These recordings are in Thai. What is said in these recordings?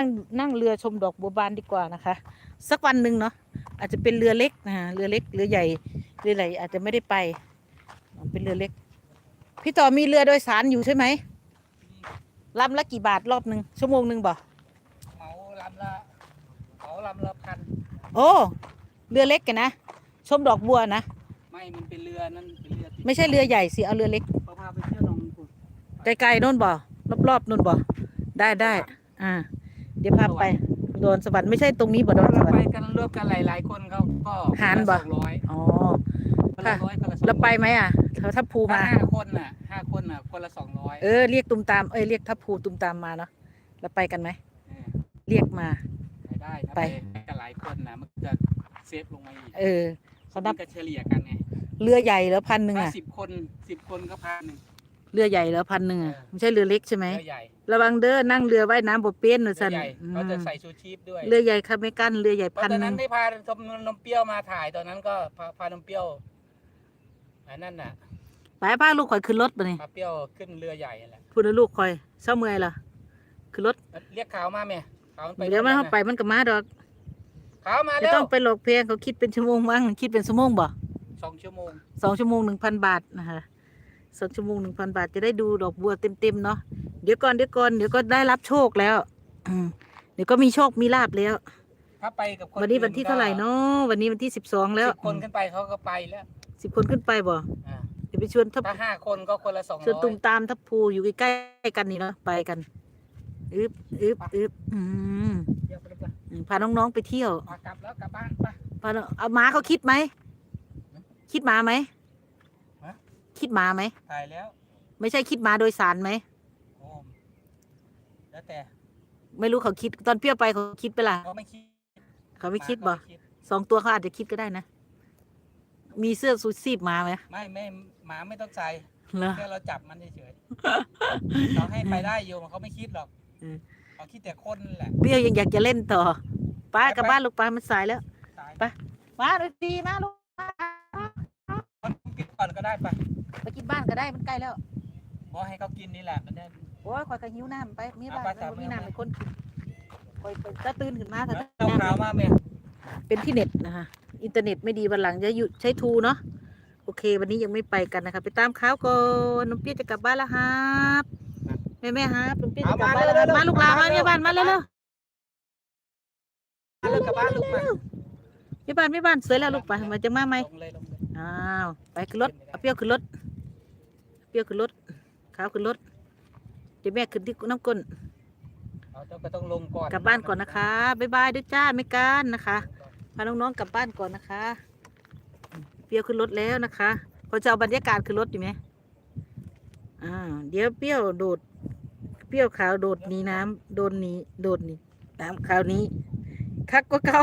นั่งนั่งเรือชมดอกบัวบานดีกว่านะคะ สักวันหนึ่งเนาะอาจจะเป็นเรือเล็กนะฮะเรือเล็กเรือใหญ่เรือใหญ่อาจจะไม่ได้ไป เป็นเรือเล็ก พี่ต่อมีเรือโดยสารอยู่ใช่ไหมลำละกี่บาทรอบหนึ่งชั่วโมงหนึ่งบ่เหมาลำละเหมาลำละพันโอ้เรือเล็กกันนะชมดอกบัวนะไม่มันเป็นเรือนั่นเป็นเรือติดไม่ใช่เรือใหญ่สิเอาเรือเล็กเขาพาไปเที่ยวหนองบุญไกลๆโน่นบ่รอบๆโน่นบ่ได้ได้อ่า เดี๋ยวพาไปโดนสวรรค์ไม่ใช่ตรงนี้บ่โดนสเราวรรไปค์ กันรวมกันหลาย ๆ คนเขาก็หารบ่สองร้อยอ๋อคนละร้อยคนละสองแล้วไปไหมอะถ้าถ้าภูถ้ามาห้าคนน่ะห้าคนน่ะคนละสองร้อยเออเรียกตุมตามเอ้ยเรียกทัพภูตุมตามมาเนาะแล้วไปกันไหมเรียกมา ไปได้ถ้าไป ไปกันหลายคนน่ะมันจะเซฟลงมาอีกเออเขานับมันก็เฉลี่ยกันไงเรือใหญ่แล้วพันหนึ่งถ้าอะสิบคนสิบคนก็พันหนึ่ง เรือใหญ่แล้วพันหนึ่งอะเออไม่ใช่เรือเล็กใช่ไหม เรือใหญ่ระวังเด้อนั่งเรือว่ายน้ำบ่เป็นหนูเรือสันใหญ่อืมเขาจะใส่ชูชีพด้วยเรือใหญ่ค่ะไม่กั้นเรือใหญ่เพราะพันตอนหนั้นึ่นงได้พานมนมเปรี้ยวมาถ่ายตอนนั้นก็พาพานมเปรี้ยวอันนั้นน่ะไปพาลูกข่อยขึ้นรถปะนี่พาเปรี้ยวขึ้นเรือใหญ่แหละพูดนะลูกข่อยเศร้าเมื่อยเหรอขึ้นรถเรียกขาวมาไหมขาวมันไปเดี๋ยวมันเข้าไปนู่นมันก็มาดอกน่ะขาวมาไม่แล้ต้วองไปหลอกเพลงเขาคิดเป็นชั่วโมงมั้งคิดเป็นชั่วโมงบ่สองชั่วโมงสองชั่วโมงหนึ่งพันบาทนะคะ สองชั่วโมงหนึ่งพันบาทจะได้ดูดอกบัวเต็มๆเนาะเดี๋ยวก่อนเดี๋ยวก่อนเดี๋ยวก็ได้รับโชคแล้วอืมเดี๋ยวก็มีโชคมีลาบแล้ว ถ้าไปกับคนวันนี้วันที่เท่าไหร่เนาะวันนี้วันที่สิบสองแล้วสิบคนขึ้นไปเขาก็ไปแล้วสิบคนขึ้นไปบ่อ่าเดี๋ยวไปชวนทับถ้าห้าคนก็คนละสองชวนร้อตุยมตามทับภูอยู่ใกล้ๆกันนี่เนาะไปกันอึบอึบอึบอืมเดี๋ยวไปเลยอืมพาน้องๆไปเที่ยวมากลับแล้วกลับบ้านไปพาน้องเอาหมาเขาคิดไหม คิดหมาไหมฮะ คิดหมาไหม ถ่ายแล้วไม่ใช่คิดหมาโดยสารไหม โอ้แล้วแต่ไม่รู้เขาคิด ตอนเปรี้ยวไปเขาคิดไปละเขาไม่คิดเขาไม่คิดหบ่ก็ไม่สองตัวเขาอาจจะคิดก็ได้นะ มีเสื้อซูซีบหมาไหมไม่ไม่หมาไม่ต้องใส่เหรอ แค่เราจับมันเฉยๆเราให้ไปได้อยู่เขาไม่คิดหรอกอืม เขาคิดแต่คนนั่นแหละเปรี้ยวยังอยากจะเล่นต่อไป้าไปกลับไปบ้านลูกไปมันสายแล้ว ตายไป มาเลยดีมาลูกคนกินก่อนก็ได้ไป ไปกินบ้านก็ได้มันใกล้แล้วบอกให้เขากินนี่แหละมันได้ โอ้ยคอยกระหิวน้ำไปมีบ้านเอาไป แล้วครับมีน้ำเป็นคนกินคอยจะตื่นขึ้นมาถ้าแล้วน้เอาขาวมาไหมำเป็นที่เน็ตนะคะ อินเทอร์เน็ตไม่ดีวันหลังจะหยุดใช้ทูเนาะโอเค วันนี้ยังไม่ไปกันนะคะ ไปตามข่าวก่อนน้องเปี้ยจะกลับบ้านแล้วครับแม่แม่ครับน้องเปี้ยจะกลับบ้านแล้วครับมาลูกหลานมาเนี่ยบ้านมาเร็วๆมาเลยกลับบ้านลูกมาพี่บ้านพี่บ้านสวยแล้วลูกไปมาจะมาไหมลงเลยลงเลยอ้าวไปขึ้นรถเอาเปรี้ยวขึ้นรถ เปรี้ยวขึ้นรถขาวขึ้นรถเดี๋ยวแม่ขึ้นที่น้ำก้นเอาเจ้าก็ต้องลงก่อนกลับบ้านก่อนนะคะบ๊ายบายด้วยจ้าไม่การนะคะพาน้องๆกลับบ้านก่อนนะคะ เปรี้ยวขึ้นรถแล้วนะคะพอจะเอาบรรยากาศขึ้นรถอยู่ไหมอ่าเดี๋ยวเปรี้ยวโดด เปรี้ยวขาวโดดหนีน้ำโดนหนีโดดหนีน้ำคราวนี้คักก็เก่า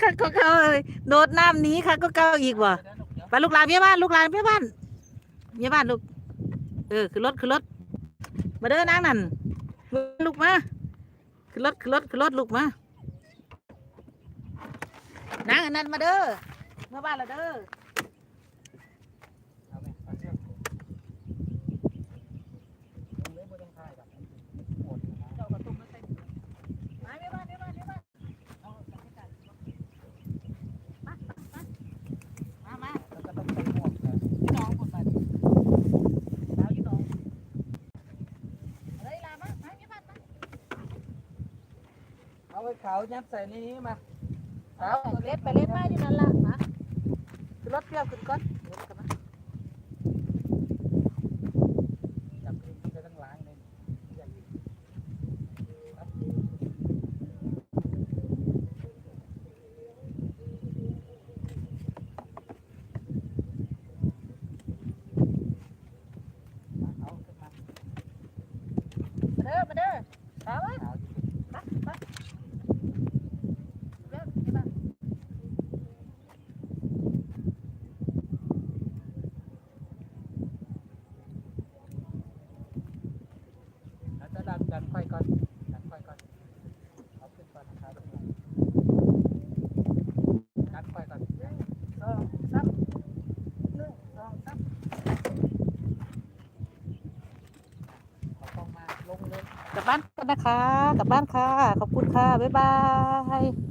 คักก็เก่าเลยโดดน้ำหนี้คักก็เก่าอีกว่ะ ไปลูกหลานเมียบ้านลูกหลานเมียบ้านเมียบ้านลูก เออคือรถคือรถ มาเด้อนางนั่นลูกมาคือรถคือรถคือรถลูกมานางอันนั้นมาเด้อเมื่อบ้านละเด้อ เอาไหมเอาเชือกลงเลยบ่ต้องถ่ายแบบปวดนะ เจ้ากระตุ้มมาใส่มาเมียบ้านเมียบ้านเมียบ้านเอาจับให้กันมามามา แล้วก็ต้องใส่หมวกนะ พี่น้องคนบ้านสาวพี่น้องเฮ้ยลามามาเมียบ้านมา เอาไว้ขาวยัดใส่ในนี้มาเอาเล็ดไปเล็ดมาอยู่นั่นล่ะฮะขึ้นรถเปรี้ยวขึ้นก่อนเดี๋ยวกลับมาจับขึ้นไปทั้งหล้างเลยอย่าหยิบเอาขึ้นมามาเด้อมาเด้อเอาวะขาวอยู่มามาเร็วเดี๋ยวมา แล้วจะดันดันไฟก่อน ดันไฟก่อน เอาขึ้นก่อนนะครับตรงนี้ดันไฟก่อน สองสามหนึ่งสองสาม เอาก ลงเลยกลับบ้านกันนะคะ กลับบ้านค่ะ ขอบคุณค่ะ บ๊ายบาย